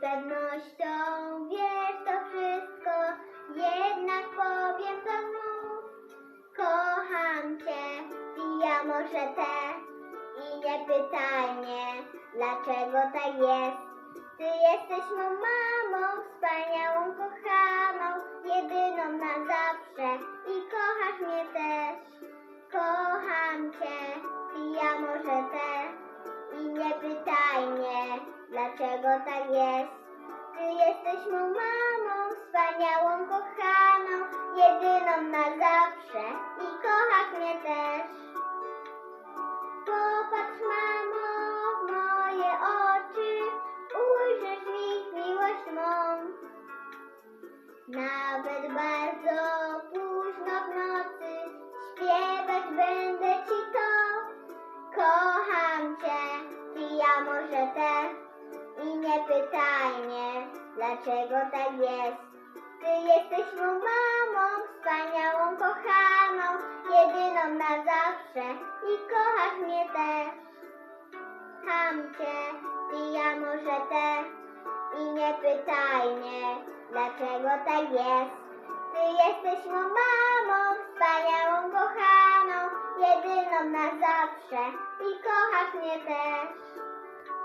pewnością wiesz to wszystko, jednak powiem to znów. Kocham cię, ja może te i nie pytaj mnie, dlaczego tak jest. Ty jesteś mą mamą, wspaniałą, kochaną, jedyną na zawsze i kochasz mnie też. I nie pytaj mnie, dlaczego tak jest. Ty jesteś mą mamą, wspaniałą, kochaną, jedyną na zawsze i kochasz mnie też. Popatrz mamo w moje oczy, ujrzysz w nich miłość mą. Nawet może też. I nie pytaj mnie, dlaczego tak jest. Ty jesteś mą mamą, wspaniałą, kochaną, jedyną na zawsze i kochasz mnie też. Kocham cię, i ja może też. I nie pytaj mnie, dlaczego tak jest. Ty jesteś mą mamą, wspaniałą, kochaną, jedyną na zawsze i kochasz mnie też.